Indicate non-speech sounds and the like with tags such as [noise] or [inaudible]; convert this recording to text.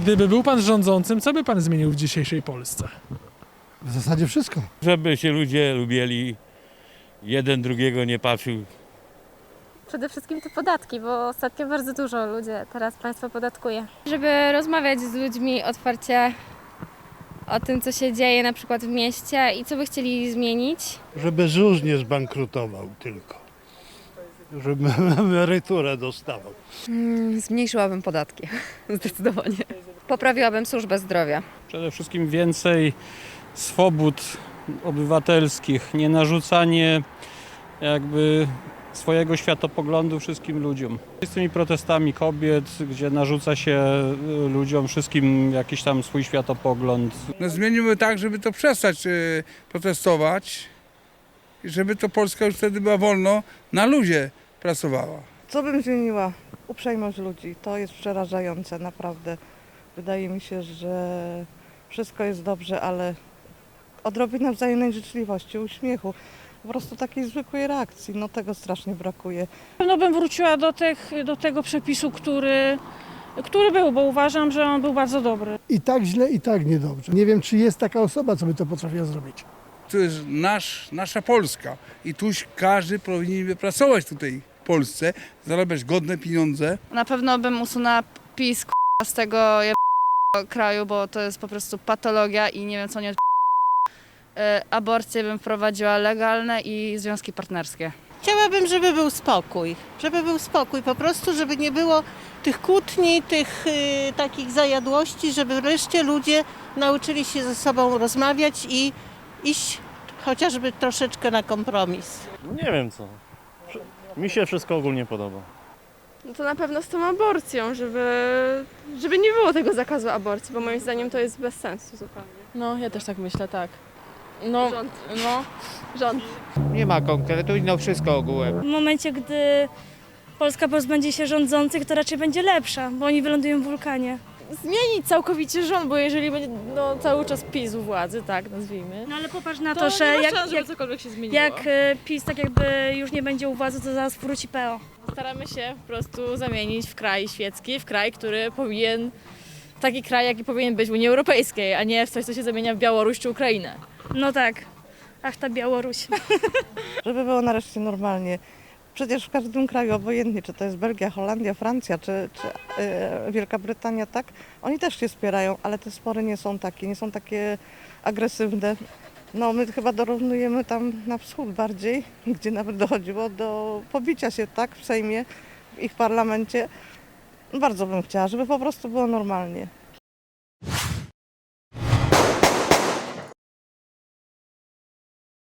Gdyby był pan rządzącym, co by pan zmienił w dzisiejszej Polsce? W zasadzie wszystko. Żeby się ludzie lubili, jeden drugiego nie patrzył. Przede wszystkim te podatki, bo ostatnio bardzo dużo ludzie teraz państwo podatkuje. Żeby rozmawiać z ludźmi otwarcie o tym, co się dzieje na przykład w mieście i co by chcieli zmienić. Żeby ZUS nie zbankrutował tylko. Żeby [laughs] emeryturę dostawał. Mm, Zmniejszyłabym podatki, [laughs] zdecydowanie. Poprawiłabym służbę zdrowia. Przede wszystkim więcej swobód obywatelskich, nie narzucanie jakby swojego światopoglądu wszystkim ludziom. Z tymi protestami kobiet, gdzie narzuca się y, ludziom wszystkim jakiś tam swój światopogląd. No zmienimy tak, żeby to przestać e, protestować i żeby to Polska już wtedy była wolno na luzie pracowała. Co bym zmieniła? Uprzejmość ludzi. To jest przerażające, naprawdę. Wydaje mi się, że wszystko jest dobrze, ale odrobina wzajemnej życzliwości, uśmiechu. Po prostu takiej zwykłej reakcji. No tego strasznie brakuje. pewno bym wróciła do, tych, do tego przepisu, który, który był, bo uważam, że on był bardzo dobry. I tak źle, i tak niedobrze. Nie wiem, czy jest taka osoba, co by to potrafiła zrobić. To jest nasz, nasza Polska i tuś każdy powinien pracować tutaj w Polsce, zarabiać godne pieniądze. Na pewno bym usunęła PiS k***a, z tego je- kraju, bo to jest po prostu patologia i nie wiem co nie od E, Aborcje bym wprowadziła legalne i związki partnerskie. Chciałabym, żeby był spokój. Żeby był spokój, po prostu, żeby nie było tych kłótni, tych y, takich zajadłości, żeby wreszcie ludzie nauczyli się ze sobą rozmawiać i iść chociażby troszeczkę na kompromis. Nie wiem co. Mi się wszystko ogólnie podoba. No to na pewno z tą aborcją, żeby, żeby nie było tego zakazu aborcji, bo moim zdaniem to jest bez sensu zupełnie. No, ja też tak myślę, tak. No, Rząd. no. Rząd. Nie ma konkretu i no wszystko ogółem. W momencie, gdy Polska pozbędzie się rządzących, to raczej będzie lepsza, bo oni wylądują w wulkanie. Zmienić całkowicie rząd, bo jeżeli będzie no, cały czas PiS u władzy, tak nazwijmy, No ale popatrz na to, to, że nie ma jak, szans, żeby jak, cokolwiek się zmieniło. jak e, PiS tak jakby już nie będzie u władzy, to zaraz wróci PO. Staramy się po prostu zamienić w kraj świecki, w kraj, który powinien, taki kraj, jaki powinien być w Unii Europejskiej, a nie w coś, co się zamienia w Białoruś czy Ukrainę. No tak. Ach, ta Białoruś. [laughs] Żeby było nareszcie normalnie. Przecież w każdym kraju, obojętnie czy to jest Belgia, Holandia, Francja czy, czy e, Wielka Brytania, tak, oni też się wspierają, ale te spory nie są takie, nie są takie agresywne. No my chyba dorównujemy tam na wschód bardziej, [laughs] gdzie nawet dochodziło do pobicia się, tak, w Sejmie, w ich parlamencie. Bardzo bym chciała, żeby po prostu było normalnie.